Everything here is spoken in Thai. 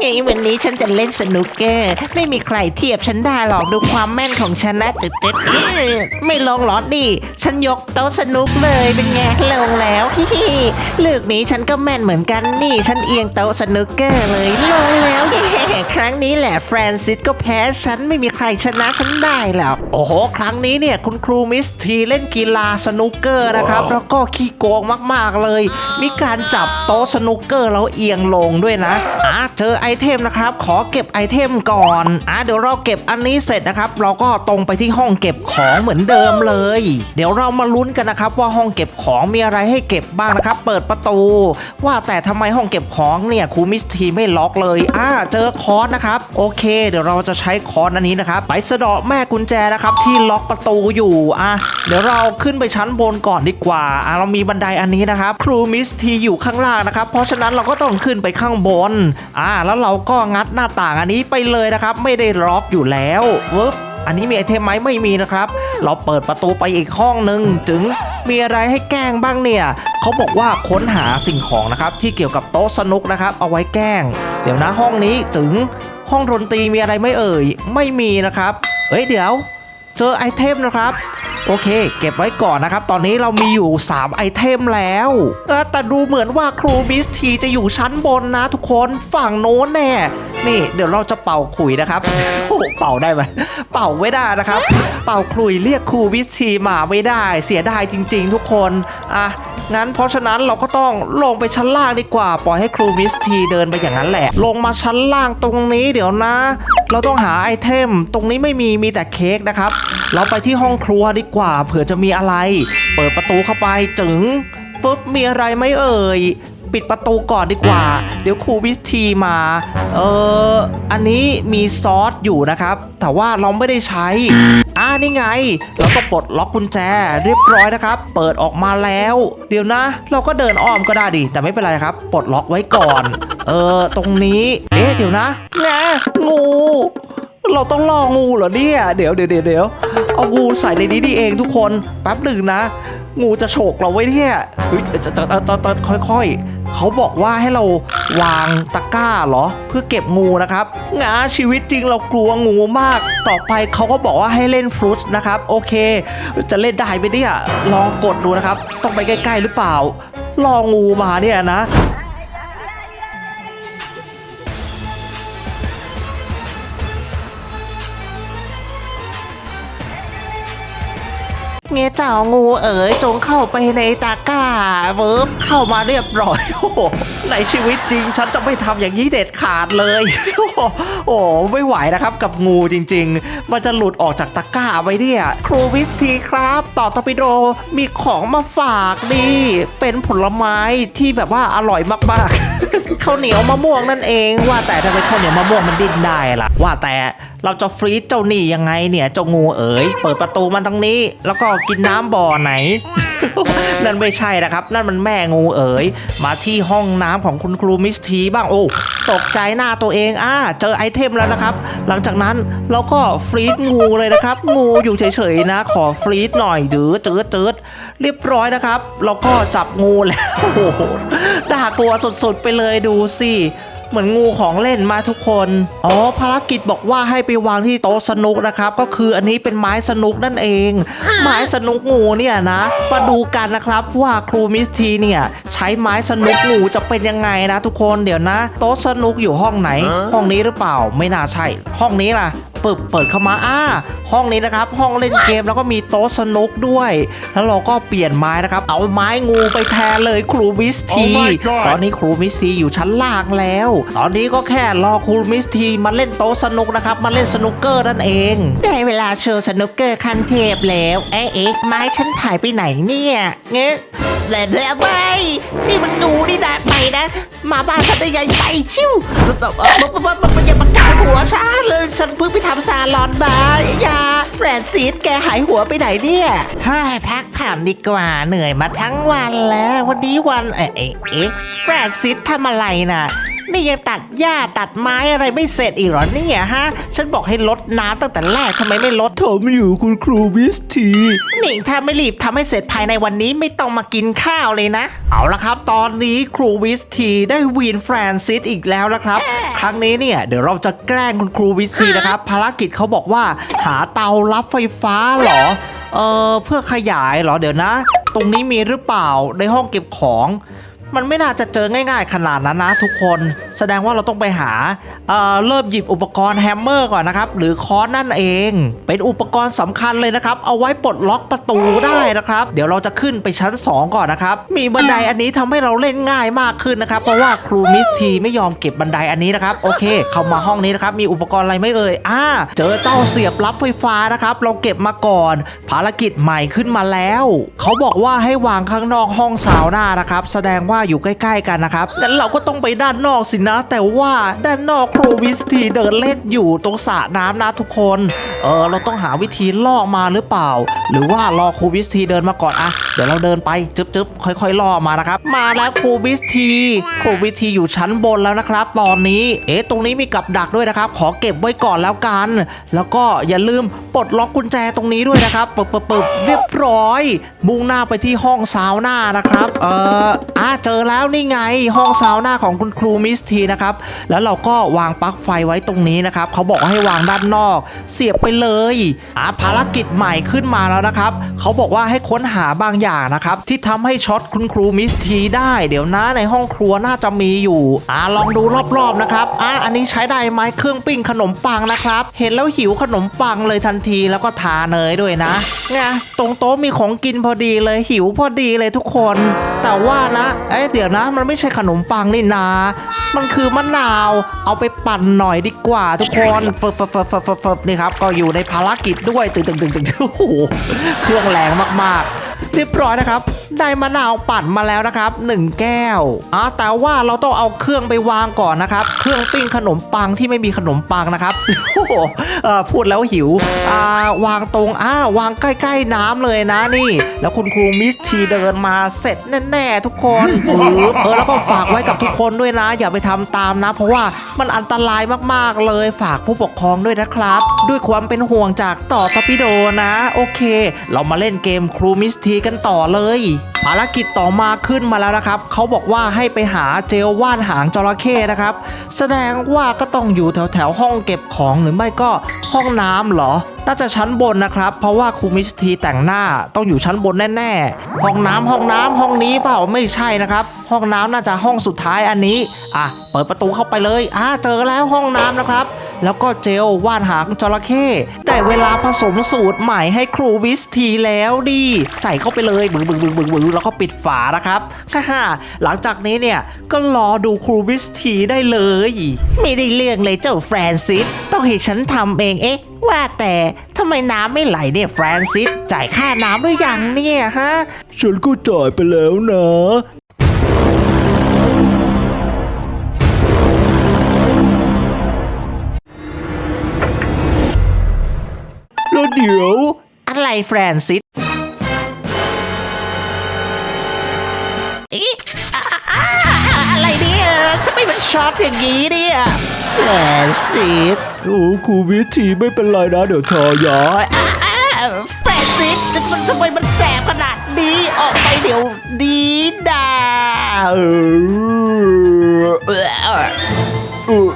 ไงวันนี้ฉันจะเล่นสนุกเกอร์ ไม่มีใครเทียบฉันได้หรอกดูความแม่นของฉันนะตึ๊ดตึ๊ดตึ๊ดไม่ลงหรอนี่ฉันยกโต๊ะสนุกเลยเป็นไงลงแล้วฮิฮิลูกนี้ฉันก็แม่นเหมือนกันนี่ ฉันเอียงโต๊ะสนุกเกอร์เลยลงแล้วเย้ครั้งนี้แหละแฟรนซิสก็แพ้ฉันไม่มีใครชนะฉันได้หรอกโอ้โห ครั้งนี้เนี่ยคุณครูมิสทีเล่นกีฬาสนุกเกอร์นะครับแล้วก็ขี้โกงมากๆเลย มีการจับโต๊ะสนุกเกอร์แล้วเอียงลงด้วยนะอะเจอไอเทมนะครับ ขอเก็บไอเทมก่อนอะเดี๋ยวเราเก็บอันนี้เสร็จนะครับ เราก็ตรงไปที่ห้องเก็บของเหมือนเดิมเลย เดี๋ยวเรามาลุ้นกันนะครับ ว่าห้องเก็บของมีอะไรให้เก็บบ้างนะครับ เปิดประตู ว่าแต่ทำไมห้องเก็บของเนี่ยครูมิสทีไม่ล็อกเลยอ่าเจอคอนนะครับโอเค เดี๋ยวเราจะใช้คอนอันนี้นะครับไปสะเดาะแม่กุญแจนะครับที่ล็อกประตูอยู่อะเดี๋ยวเราขึ้นไปชั้นบนก่อนดีกว่าอะเรามีบันไดอันนี้นะครับ ครูมิสทีอยู่ข้างล่างนะครับ เพราะฉะนั้นเราก็ต้องขึ้นไปข้างบนอ่าแล้วเราก็งัดหน้าต่างอันนี้ไปเลยนะครับ ไม่ได้ล็อกอยู่แล้ววึบอันนี้มีไอเทมไหมไม่มีนะครับ เราเปิดประตูไปอีกห้องหนึ่งจึงมีอะไรให้แกล้งบ้างเนี่ยเขาบอกว่าค้นหาสิ่งของนะครับที่เกี่ยวกับโต๊ะสนุกนะครับ เอาไว้แกล้ง เดี๋ยวนะห้องนี้จึงห้องดนตรีมีอะไรไม่เอ่ย ไม่มีนะครับ เอ้ยเดี๋ยว เจอไอเทมนะครับ โอเค เก็บไว้ก่อนนะครับ ตอนนี้เรามีอยู่ 3 ไอเทมแล้วเออแต่ดูเหมือนว่าครูมิสทีจะอยู่ชั้นบนนะทุกคนฝั่งโน้นแน่นี่เดี๋ยวเราจะเป่าขุยนะครับโอ้เป่าได้ไหมเป่าไม่ได้นะครับ เป่าขุยเรียกครูมิสทีมาไม่ได้ เสียดายจริง ๆ ทุกคนอะงั้นเพราะฉะนั้นเราก็ต้องลงไปชั้นล่างดีกว่า ปล่อยให้ครูมิสทีเดินไปอย่างนั้นแหละ ลงมาชั้นล่างตรงนี้เดี๋ยวนะ เราต้องหาไอเทม ตรงนี้ไม่มีมีแต่เค้กนะครับ เราไปที่ห้องครัวดีกว่าเผื่อจะมีอะไร เปิดประตูเข้าไปจึงฟึบมีอะไรไหมเอ่ย ปิดประตูก่อนดีกว่า เดี๋ยวครูวิธีมา เอออันนี้มีซอสอยู่นะครับ แต่ว่าเราไม่ได้ใช้ อ่านี่ไง เราก็ปลดล็อกกุญแจเรียบร้อยนะครับ เปิดออกมาแล้ว เดี๋ยวนะ เราก็เดินอ้อมก็ได้ดิ แต่ไม่เป็นไรครับ ปลดล็อกไว้ก่อน เออตรงนี้ เอ๊ะเดี๋ยวนะแง่งู เราต้องล่องูเหรอเนี่ย เดี๋ยวเดี๋ยวเดี๋ยวเอางูใส่ในนี้ดีเองทุกคนแป๊บหนึ่งนะ งูจะโฉกเราไว้เนี่ยเฮ้ยจะจะจะจะจะค่อยๆ เขาบอกว่าให้เราวางตะกร้าเหรอ เพื่อเก็บงูนะครับงาชีวิตจริงเรากลัวงูมาก ต่อไปเขาก็บอกว่าให้เล่นฟรุตนะครับ โอเค จะเล่นได้ไหมเนี่ยลองกดดูนะครับ ต้องไปใกล้ๆหรือเปล่า ลองงูมาเนี่ยนะ เมียเจ้างูเอ๋ยจงเข้าไปในตะกร้าเวิร์บเข้ามาเรียบร้อยโอ้ในชีวิตจริง ฉันจะไม่ทำอย่างนี้เด็ดขาดเลยโอ้โหโอ้โหไม่ไหวนะครับกับงูจริง ๆ มันจะหลุดออกจากตะกร้าไว้เนี่ยครูวิสทีครับ ต่อตอปิโดมีของมาฝากดีเป็นผลไม้ที่แบบว่าอร่อยมากๆ ข้าวเหนียวมะม่วงนั่นเอง ว่าแต่ทำไมข้าวเหนียวมะม่วงมันดิ้นได้ล่ะ ว่าแต่เราจะฟรีซเจ้านี่ยังไงเนี่ยเจ้างูเอ๋ยเปิดประตูมันตรงนี้ แล้วก็กินน้ำบ่อไหน นั่นไม่ใช่นะครับ นั่นมันแม่งูเอ๋ยมาที่ห้องน้ำของคุณครูมิสทีบ้างโอ้ตกใจหน้าตัวเองอ่าเจอไอเทมแล้วนะครับ หลังจากนั้นเราก็ฟรีซงูเลยนะครับ งูอยู่เฉยๆนะ ขอฟรีซหน่อยเดือเจิดเจิดเรียบร้อยนะครับ เราก็จับงูแล้วโอ้โห น่ากลัวสุดๆไปเลยดูสิเหมือนงูของเล่นมาทุกคน อ๋อ ภารกิจบอกว่าให้ไปวางที่โต๊ะสนุกนะครับ ก็คืออันนี้เป็นไม้สนุกนั่นเอง ไม้สนุกงูเนี่ยนะ มาดูกันนะครับว่าครูมิสทีเนี่ยใช้ไม้สนุกงูจะเป็นยังไงนะทุกคน เดี๋ยวนะ โต๊ะสนุกอยู่ห้องไหน ห้องนี้หรือเปล่า ไม่น่าใช่ ห้องนี้ล่ะ ปึบเปิดเข้ามาอ่าห้องนี้นะครับ ห้องเล่นเกมแล้วก็มีโต๊ะสนุกด้วย แล้วเราก็เปลี่ยนไม้นะครับ เอาไม้งูไปแทนเลยครูมิสที Oh my god ตอนนี้ครูมิสทีอยู่ชั้นล่างแล้ว ตอนนี้ก็แค่รอครูมิสทีมาเล่นโต๊ะสนุกนะครับ มาเล่นสนุกเกอร์นั่นเอง ได้เวลาโชว์สนุกเกอร์คันเทพแล้ว เอ๊ะเอ๊ะไม้ฉันหายไปไหนเนี่ยเงี้ย แล้วแล้วไปนี่มันงูนี่นะไปนะ มาบ้านฉันได้ยังไปชิวแบบเออมันมันมันอย่ามากัดหัวฉันเลยฉันเพิ่งไปทำซาลอนมาอย่าแฟรนซิสแกหายหัวไปไหนเนี่ยเฮ้ยพักผ่อนดีกว่าเหนื่อยมาทั้งวันแล้ว วันนี้วันเอ๊ะเอ๊ะเอ๊ะแฟรนซิสทำอะไรน่ะ นี่ยังตัดหญ้าตัดไม้อะไรไม่เสร็จอีกเหรอเนี่ยฮะ ฉันบอกให้ลดน้ำตั้งแต่แรกทำไมไม่ลดทำอยู่คุณครูวิสทีนี่ถ้าไม่รีบทำให้เสร็จภายในวันนี้ไม่ต้องมากินข้าวเลยนะ เอาละครับ ตอนนี้ครูวิสทีได้วีนแฟรนซิสอีกแล้วนะครับ ครั้งนี้เนี่ยเดี๋ยวเราจะแกล้งคุณครูวิสทีนะครับ ภารกิจเขาบอกว่า หาเตารับไฟฟ้าเหรอเออเพื่อขยายเหรอเดี๋ยวนะ ตรงนี้มีหรือเปล่าในห้องเก็บของ มันไม่น่าจะเจอง่าย ๆ ขนาดนั้นนะทุกคน แสดงว่าเราต้องไปหาเอ่อเริ่มหยิบอุปกรณ์แฮมเมอร์ก่อนนะครับ หรือค้อนนั่นเอง เป็นอุปกรณ์สำคัญเลยนะครับ เอาไว้ปลดล็อกประตูได้นะครับ เดี๋ยวเราจะขึ้นไปชั้น 2 ก่อนนะครับ มีบันไดอันนี้ทำให้เราเล่นง่ายมากขึ้นนะครับ เพราะว่าครูมิสทีไม่ยอมเก็บบันไดอันนี้นะครับ โอเค เข้ามาห้องนี้นะครับ มีอุปกรณ์อะไรไม่เอ่ย อ่า เจอเต้าเสียบปลั๊กไฟฟ้านะครับ เราเก็บมาก่อน ภารกิจใหม่ขึ้นมาแล้ว เขาบอกว่าให้วางข้างนอกห้องซาวหน่านะครับ แสดงว่าอยู่ใกล้ ๆ กันนะครับงั้นเราก็ต้องไปด้านนอกสินะ แต่ว่าด้านนอกครูวิสทีเดินเล่นอยู่ตรงสระน้ำนะทุกคน เออเราต้องหาวิธีล่อมาหรือเปล่า หรือว่ารอครูวิสทีเดินมาก่อนอะ ดี๋ยวเราเดินไปจึ๊บๆค่อยๆล่อมานะครับ มาแล้วครูวิสทีครูวิสทีอยู่ชั้นบนแล้วนะครับ ตอนนี้ เอ๊ะตรงนี้มีกับดักด้วยนะครับ ขอเก็บไว้ก่อนแล้วกัน แล้วก็อย่าลืมปลดล็อกกุญแจตรงนี้ด้วยนะครับปึบปึบปึบเรียบร้อย มุ่งหน้าไปที่ห้องซาวน่านะครับ เอออะเจอแล้วนี่ไงห้องซาวน่าของคุณครูมิสทีนะครับ แล้วเราก็วางปลั๊กไฟไว้ตรงนี้นะครับเขาบอกให้วางด้านนอก เสียบไปเลยอะภารกิจใหม่ขึ้นมาแล้วนะครับเขาบอกว่าให้ค้นหาบางอย่างนะครับ ที่ทำให้ช็อตคุณครูมิสทีได้ เดี๋ยวนะในห้องครัวน่าจะมีอยู่อะลองดูรอบๆนะครับอะอันนี้ใช้ได้ไหมเครื่องปิ้งขนมปังนะครับ เห็นแล้วหิวขนมปังเลยทันทีแล้วก็ทาเนยด้วยนะไงตรงโต๊ะมีของกินพอดีเลยหิวพอดีเลยทุกคน แต่ว่านะเอ๊ะเดี๋ยวนะมันไม่ใช่ขนมปังนี่นามันคือมะนาว เอาไปปั่นหน่อยดีกว่าทุกคนฟึบฟึบฟึบฟึบฟึบฟึบนี่ครับ ก็อยู่ในภารกิจด้วยตึงตึงตึงตึงตึงโอ้โหเครื่องแรงมากๆ เรียบร้อยนะครับ ได้มะนาวปั่นมาแล้วนะครับหนึ่งแก้วอ่าแต่ว่าเราต้องเอาเครื่องไปวางก่อนนะครับ เครื่องปิ้งขนมปังที่ไม่มีขนมปังนะครับโอ้โหพูดแล้วหิวอ่าวางตรงอ่าวางใกล้ๆน้ำเลยนะนี่ แล้วคุณครูมิสทีเดินมาเสร็จแน่ๆทุกคนเออแล้วก็ฝากไว้กับทุกคนด้วยนะ อย่าไปทำตามนะ เพราะว่า มันอันตรายมากๆเลยฝากผู้ปกครองด้วยนะครับ ด้วยความเป็นห่วงจากต่อตอปิโดนะ โอเค เรามาเล่นเกมครูมิสทีกันต่อเลย ภารกิจต่อมาขึ้นมาแล้วนะครับ เขาบอกว่าให้ไปหาเจลว่านหางจระเข้นะครับ แสดงว่าก็ต้องอยู่แถวแถวห้องเก็บของหรือไม่ก็ห้องน้ำเหรอ น่าจะชั้นบนนะครับ เพราะว่าครูมิสทีแต่งหน้าต้องอยู่ชั้นบนแน่ๆ ห้องน้ำห้องน้ำห้องนี้เปล่าไม่ใช่นะครับ ห้องน้ำน่าจะห้องสุดท้ายอันนี้ อะ เปิดประตูเข้าไปเลยอะเจอแล้วห้องน้ำนะครับแล้วก็เจลว่านหางจระเข้ได้เวลาผสมสูตรใหม่ให้ครูวิสทีแล้วดิใส่เข้าไปเลยบึ้งบึงบึงบึงบึงแล้วก็ปิดฝานะครับฮ่าๆหลังจากนี้เนี่ยก็รอดูครูวิสทีได้เลย ไม่ได้เรื่องเลยเจ้าแฟรนซิส ต้องให้ฉันทำเองเอ๊ะว่าแต่ทำไมน้ำไม่ไหลเนี่ยแฟรนซิส จ่ายค่าน้ำหรือยังเนี่ยฮะ ฉันก็จ่ายไปแล้วนะแล้วเดี๋ยว อะไรแฟรนซิส ช็อตอย่างนี้เนี่ยแฟรนซิสโอ้ครูวิทีไม่เป็นไรนะเดี๋ยวทอยาอะอะแฟรนซิสมันทำไมมันแสบขนาดนี้ออกไปเดี๋ยวดีดาเออเออเออ